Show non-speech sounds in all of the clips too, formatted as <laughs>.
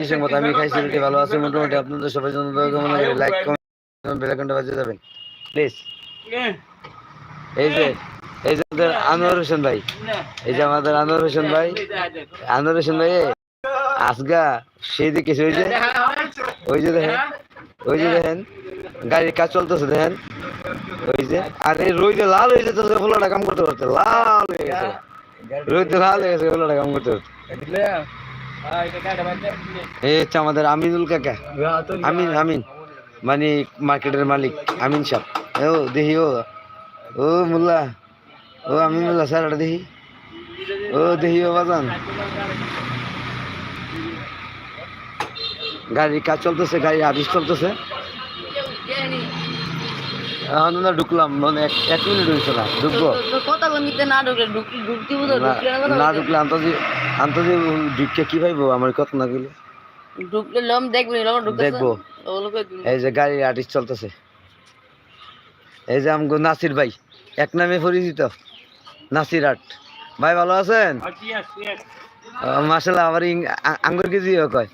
মতো আমি খাইছি রুটি ভালো আছে মোটামুটি আপনাদের সবাই জন্য দোয়া কামনা করি লাইক কমেন্ট বেল আইকনটা বাজিয়ে যাবেন প্লিজ এই যে এই যে আমাদের আনোয়ার হোসেন ভাই। এই যে আমাদের আনোয়ার হোসেন ভাই। আনোয়ার হোসেন ভাই আসগা সেই দিকে ওই যে ওই যে দেখেন ওই যে দেখেন গাড়ির কাজ চলতেছে দেখেন। ওই যে আর এই রোদে লাল হয়ে যেতেছে ফোলাটা কাম করতে করতে লাল হয়ে গেছে। রোদে লাল হয়ে গেছে ফোলাটা কাম করতে করতে। হচ্ছে আমাদের আমিনুল কাকা। আমিন আমিন। মানে মার্কেটের মালিক আমিন সাহ ও দেখি ও। ও মোল্লা। ও আমিন আমিনুল্লাহ স্যার এটা দেখি। ও দেখি ও বাজান। গাড়ির কাজ চলতেছে গাড়ির আদেশ চলতেছে। এখন না ঢুকলাম মানে এক মিনিট হয়েছে না ঢুকবো। না ঢুকলে ঢুক- না-। ঢুকলে আন্তর্জাতিক আন্তর্জাতিক ঢুককে কি পাইবো আমার কত না গেলে ঢুকলে লম দেখবি লম ঢুকতে দেখব। এই যে গাড়ির আর্টিস্ট চলতেছে। এই যে আমগো নাসির ভাই এক নামে পরিচিত। নাসির আর্ট ভাই ভালো আছেন? মাসাল্লাহ আবার ইং- আ- আঙ্গুর কেজি কয়?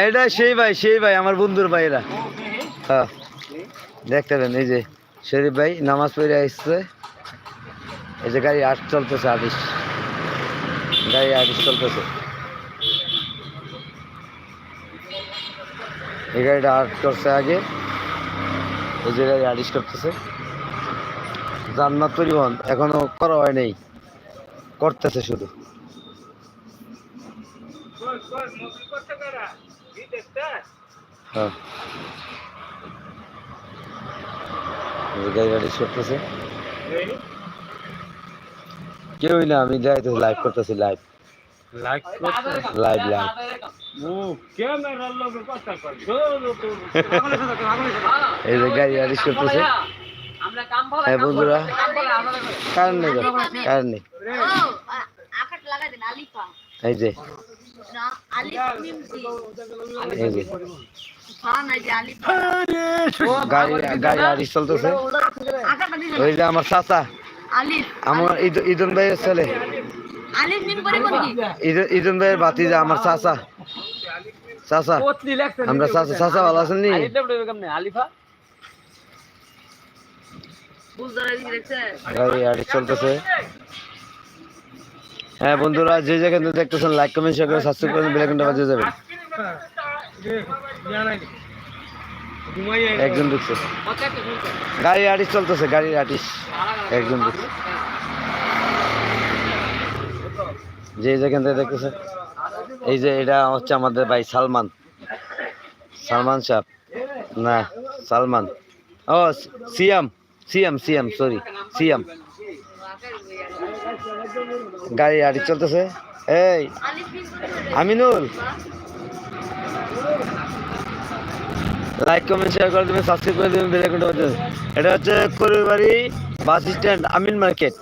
এটা? সেই ভাই সেই ভাই আমার বন্ধুর ভাই এরা। হ্যাঁ দেখতে পেন এই যে শরীফ ভাই নামাজ পড়ে আসছে। এই যে গাড়ি আর্ট চলতেছে আর্টিস্ট গাড়ি আর্টিস্ট চলতেছে। এই গাড়িটা আর্ট করছে আগে। এই যে গাড়ি আর্টিস্ট করতেছে। জান্নাত পরিবহন এখনও করা হয় নাই। করতেছে শুধু। হ্যাঁ। গাড়ি আর্টিস্ট করতেছে। কেউই না আমি যাই তো লাইভ করতেছি লাইভ লাইভ লাইভ এই যে গাড়ি করতেছে। হ্যাঁ বন্ধুরা নেই নেই। এই যে। গাড়ি গাড়ি চলতেছে। ওই যে আমার চাচা। আমার ঈদন ভাইয়ের ছেলে। ঈদন ভাইয়ের ভাতিজা আমার চাচা। চাচা আমরা চাচা চাচা ভালো আছেন নি? চলতেছে। হ্যাঁ বন্ধুরা যে যেখানে দেখতেছেন লাইক কমেন্ট শেয়ার করে সাবস্ক্রাইব করে বেল বাজিয়ে যাবেন। একজন ঢুকছে। গাড়ি আর্টিস্ট চলতেছে গাড়ির আর্টিস্ট। একজন ঢুকছে। যে যেখান থেকে দেখতেছে এই যে এটা হচ্ছে আমাদের ভাই সালমান। সালমান সাহেব না সালমান। ও সিয়াম সিয়াম সিয়াম সরি সিয়াম। গাড়ি আড়ি চলতেছে। এই আমিনুল। লাইক কমেন্ট শেয়ার করে দেবেন সাবস্ক্রাইব করে দেবেন বেল আইকনটা বাজিয়ে এটা হচ্ছে করিবাড়ি বাস স্ট্যান্ড, আমিন মার্কেট।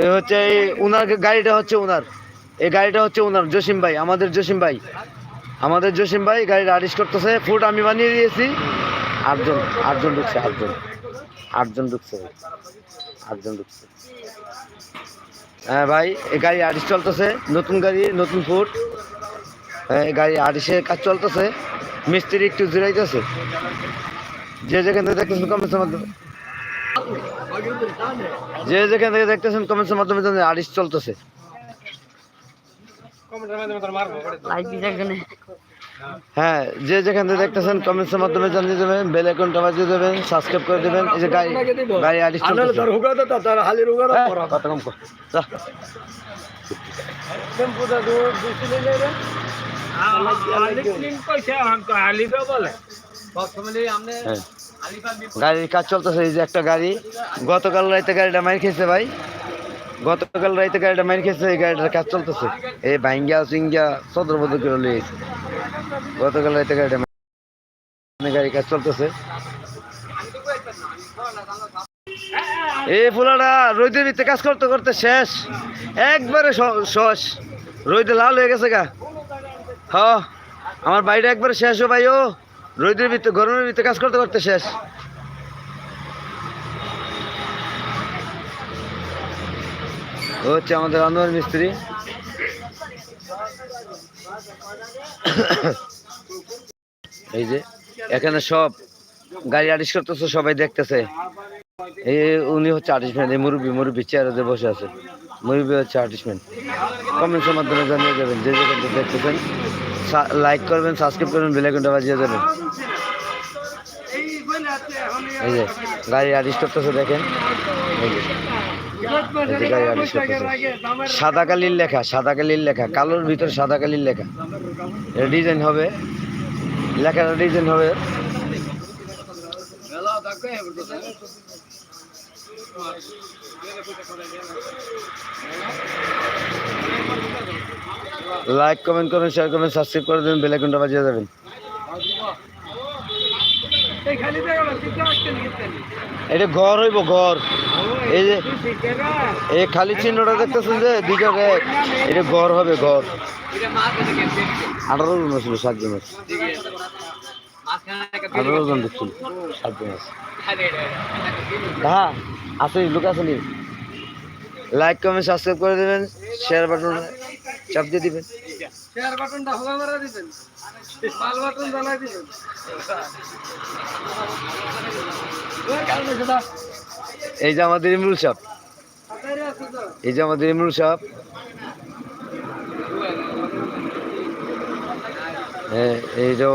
এই হচ্ছে এই উনার গাড়িটা হচ্ছে উনার। এই গাড়িটা হচ্ছে উনার, জসিম ভাই, আমাদের জসিম ভাই। আমাদের জসিম ভাই গাড়িটা আরিস করতেছে, ফুট আমি বানিয়ে দিয়েছি। আটজন আটজন ঢুকছে, আটজন। আটজন ঢুকছে আটজন ঢুকছে। হ্যাঁ ভাই, এই গাড়ি আরিস চলতেছে, নতুন গাড়ি, নতুন এই গাড়ি আরিসের কাজ চলতেছে মিস্ত্রি একটু জুড়াইতেছে যে যেখান থেকে দেখতেছেন কমেন্টসের মাধ্যমে যে যেখান থেকে দেখতেছেন কমেন্টসের মাধ্যমে জানেন আরিস চলতেছে। লাইক দিছে একজনে হ্যাঁ যে যেখান থেকে দেখতেছেন কমেন্টসের মাধ্যমে জানিয়ে দেবেন বেল আইকনটা বাজিয়ে দেবেন সাবস্ক্রাইব করে দেবেন এই যে গাড়ি গাড়ি আরিস চলতেছে হ্যাঁ, কথা কম কর। যা। হ্যাঁ। গাড়ির কাজ চলতেছে এই যে একটা গাড়ি গতকাল রাইতে গাড়িটা মাইর খেয়েছে ভাই। গতকাল রাইতে গাড়িটা মাইর খেয়েছে, এই গাড়িটার কাজ চলতেছে। এই ভাঙ্গিয়া সিঙ্গিয়া সদর বদল করে লিয়েছে গতকাল রাইতে গাড়িটা মাইর- গাড়ির কাজ চলতেছে। এই ফুলাটা রোদের ভিতরে কাজ করতে করতে শেষ। একবারে শেষ। রোদে লাল হয়ে গেছে গা। হ, আমার বাড়িটা একবারে শেষ ও ভাই, ও। রোদের ভিতরে, গরমের ভিতরে কাজ করতে করতে শেষ। হচ্ছে আমাদের আনোয়ার মিস্ত্রি। এই যে, এখানে সব গাড়ি আটিস করতেছে, সবাই দেখতেছে। এই উনি হচ্ছে আর্টিস্টম্যান এই মুরব্বী মুরব্বী চেয়ারে বসে আছে। মুরব্বী হচ্ছে আর্টিস্টম্যান কমেন্টসের মাধ্যমে জানিয়ে যাবেন যে যেখান দেখতেছেন লাইক করবেন সাবস্ক্রাইব করবেন বেলাইকনটা বাজিয়ে যাবেন এই যে, গাড়ি আর্টিস্ট করতেছে, দেখেন। এই যে। সাদা কালির লেখা সাদা কালির লেখা, কালোর ভিতর সাদা কালির লেখা। এটা ডিজাইন হবে। লেখাটা ডিজাইন হবে। লাইক কমেন্ট করুন শেয়ার করুন সাবস্ক্রাইব করে দেবেন বেলাইকনটা বাজিয়ে যাবেন এটা ঘর হইব, ঘর। এই যে, এই খালি চিহ্নটা দেখতেছেন যে, দুইটা রেক। এটা ঘর হবে, ঘর। আঠারো জন ছিল সাতজন আছে। আঠারো জন দেখছিল সাতজন আছে। হ্যাঁ আছে, লোক আছে নি। লাইক কমেন্ট সাবস্ক্রাইব করে দেবেন শেয়ার বাটন চাপ দিয়ে দিবেন। শেয়ার বাটনটা হলা মারা দিবেন। লাল বাটন জ্বালাই দিবেন। এই যে আমাদের ইমরুল সাহেব। এই যে আমাদের ইমরুল সাহেব। হ্যাঁ এইটা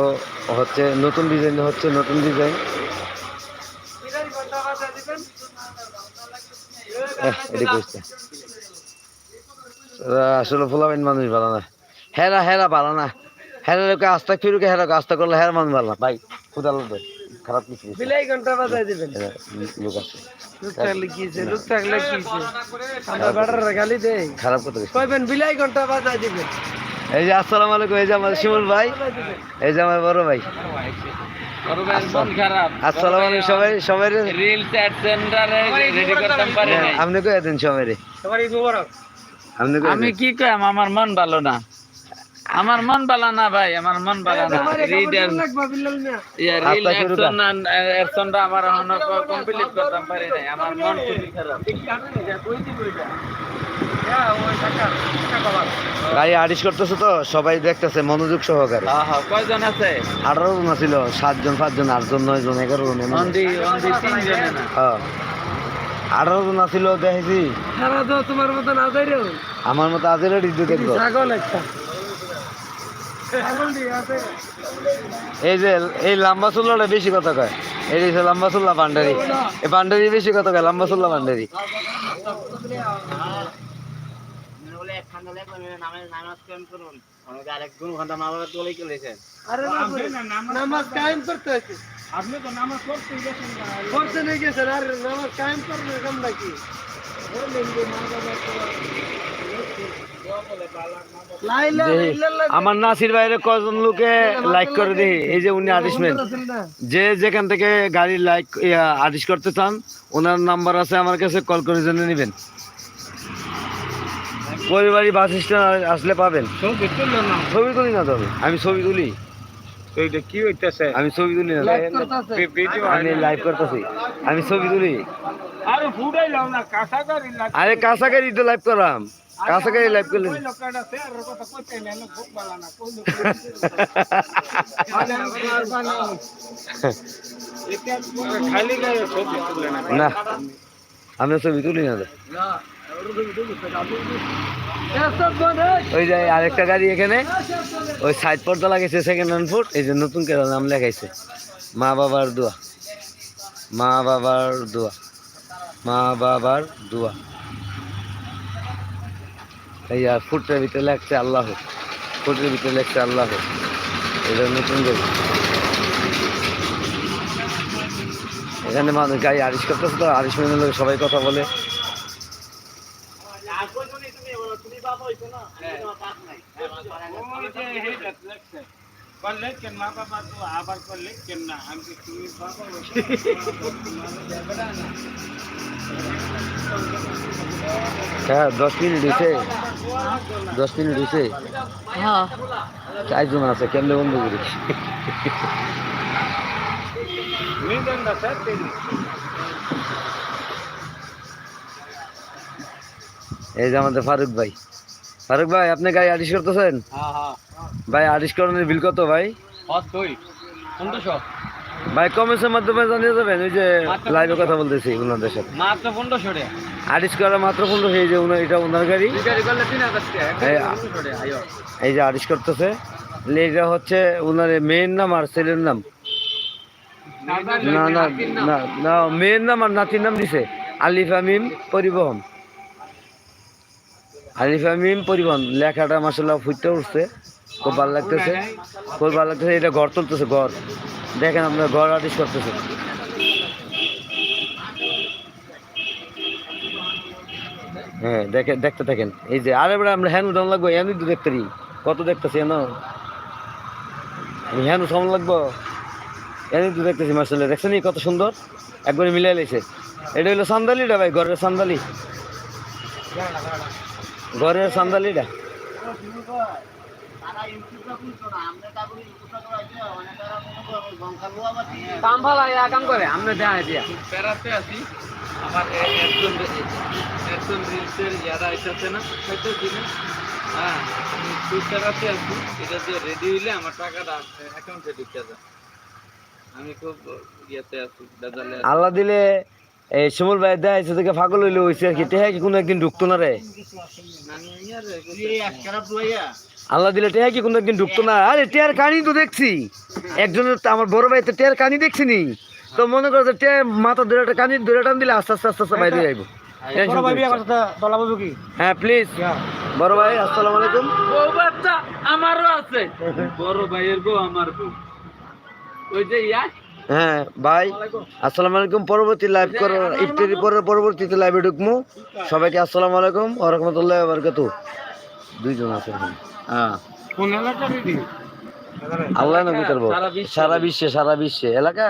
হচ্ছে নতুন ডিজাইন হচ্ছে নতুন ডিজাইন এটি বুঝতে আসলে ফুলাবেন মানুষ ভালো না। হেরা হেরা ভালো না। হেরা লোকে আস্থা ফিরুকে হেরা আস্থা করলে হেরা মানুষ ভালো না। ভাই খুদা লোক খারাপ কিছু বিলাই ঘণ্টা বাজাই দিবেন। লোক আছে। লোক থাকলে কিছে লোক থাকলে কিছে আমরা বাড়ার গালি দেই। খারাপ কথা কইবেন বিলাই ঘণ্টা বাজাই দিবেন। এই যে আসসালামু আলাইকুম এই যে আমার শিমুল ভাই। এই যে আমার বড় ভাই। খারাপ। আসসালামু আলাইকুম সবাই সবাই রিল চ্যাট সেন্টারে রেডি করতাম পারি আপনি কই দেন সবাই মোবারক। আমি কি কইম? আমার মন ভালো না। আমার মন ভালো না ভাই আমার মন ভালো না। রিডার ইয়া আচ্ছা, কর। অ্যাকশন অ্যাকশনটা আমার এখনও কমপ্লিট করতাম পারি নাই। আমার মন খুবই খারাপ। গাড়ি আডিস করতেছে তো? সবাই দেখতেছে মনোযোগ সহকারে। হ্যাঁ হ্যাঁ কয়জন আছে? আঠারো জন ছিল সাতজন পাঁচজন আটজন নয় জন এগারো জন তিনজনে না? হ্যাঁ। আঠারো জন ছিল দেখেছি। সারা তো তোমার মতন আদাই রে আমার মতো ছাগল একটা। ছাগল দিয়ে আছে। এই যে এই লম্বা চুল্লাটা বেশি কথা কয়। এই যে লম্বা চুল্লা পান্ডারি এই পান্ডারি বেশি কথা কয় লম্বা চুল্লা পান্ডারি আরে নামাজ কায়েম করতে আছে আপনি তো নামাজ পড়তে গেছেন পড়তে নিয়ে গেছেন আর নামাজ কায়েম কেমন নাকি আমার নাসির বাইরে কজন লোকে লাইক করে দেখি এই যে উনি আর্টিস্টম্যান যে যেখান থেকে গাড়ি লাইক আর্টিস্ট করতে চান ওনার নাম্বার আছে আমার কাছে কল করে জেনে নেবেন। পরিবারই বাস স্ট্যান্ড আসলে পাবেন। ছবি তুলি না তবে আমি ছবি তুলি। এইটা কি হইতাছে? আমি ছবি তুলি না। আমি লাইভ করতেছি। আমি ছবি তুলি। আরে ফুটাইলাম না কাছাকাছি না। আরে কাছাকাছি তো লাইভ করাম। কাছাকাছি লাইভ করলেন না খুব ভালো <laughs> না। খালি গায়ে ছবি তুলে না। ওই যে আরেকটা গাড়ি এখানে। ওই সাইড পর্দা লাগাইছে সেকেন্ড হ্যান্ড ফুড এই যে নতুন করে নাম লেখাইছে। মা বাবার দোয়া। মা বাবার দোয়া। মা বাবার দোয়া। এই আর ফুটের ভিতরে লেখছে আল্লাহ। ফুটের ভিতরে লেখছে আল্লাহ। এটা নতুন গাড়ি। এখানে মানুষ গাড়ি আরিশ করতেছে তো, আরিশ মেনের লোক সবাই কথা বলে। করলে কেন মা বাবা তো আবার করলে কেন না আমি কি তুমি বাবা হ্যাঁ দশ মিনিট হয়েছে দশ মিনিট হয়েছে হ্যাঁ। চারজন আছে কেমনে বন্ধ করি এই যে আমাদের ফারুক ভাই। ফারুক ভাই আপনি গাড়ি আডিস করতেছেন? হ্যাঁ হ্যাঁ। ভাই আডিস করানোর বিল কত ভাই? ভাই কমেন্টের মাধ্যমে জানিয়ে যাবেন ওই যে লাইভে কথা বলতেছি ওনাদের সাথে। মাত্র পনেরোশো আডিস করা মাত্র পনেরো এই যে এটা ওনার গাড়ি। এই, যে আডিস করতেছে এটা হচ্ছে ওনার মেয়ের নাম আর ছেলের নাম। না না না না মেয়ের নাম আর নাতির নাম দিছে। আলিফ আমিম পরিবহন। আলিফ আমিম পরিবহন, লেখাটা মাসাল্লাহ ফুটতে উঠছে খুব ভালো লাগতেছে খুব ভালো লাগতেছে, এটা ঘর তুলতেছে, ঘর। দেখেন আপনার ঘর আদিস করতেছে। হ্যাঁ দেখে দেখতে থাকেন। এই যে, আরে বেড়া আমরা হ্যান উঠান লাগবো হ্যান তো দেখতে কত দেখতেছি হ্যান হ্যান উঠান লাগবো? হ্যান তো দেখতেছি মার্শাল্লাহ দেখছেন কত সুন্দর? একবারে মিলাই লাইছে এটা হলো সান্দালিটা ভাই, ঘরের সান্দালি। ঘরের সান্দালিটা কাম ভালো কাম করে আমরা দিয়া বেড়াতে আছি। আমার এ- একজন একজন রিলসের ইয়ারা এসেছে না? দিনে। হ্যাঁ আমি টুইটারাতে আছি। এটা রেডি হইলে আমার টাকাটা অ্যাকাউন্টে ঢুকে যায় আমি খুব ইয়েতে আছি বেজালে আছি। আল্লাহ দিলে এই শিমুল ভাই দেয় এসে থেকে ফাগল হইলে হয়েছে আর কি। টেহা কি কোনো একদিন ঢুকতো না রে? আল্লাহ দিলে টেহা কি কোনো একদিন ঢুকতো না? আরে টেয়ার কানি তো দেখছি। একজনের আমার বড় ভাই তো টেয়ার কানি দেখছি নি তো মনে করো যে টেয়ার মাথা ধরে একটা কানি ধরে টান দিলে আস্তে আস্তে আস্তে আস্তে বাইরে যাইব। হ্যাঁ প্লিজ বড় ভাই আসসালামু আলাইকুম। বউ বাচ্চা আমারও আছে। বড় ভাইয়ের বউ আমার বউ। ওই যে ইয়া হ্যাঁ ভাই আসসালামু আলাইকুম। পরবর্তী লাইভ করো ইফতারি পরে পরবর্তীতে লাইভে ঢুকমু। সবাইকে আসসালামু আলাইকুম ওয়া রাহমাতুল্লাহি ওয়া বারাকাতুহু দুইজন আছে হ্যাঁ। কোন এলাকা আল্লাহ নবী করব সারা বিশ্বে সারা বিশ্বে। এলাকা?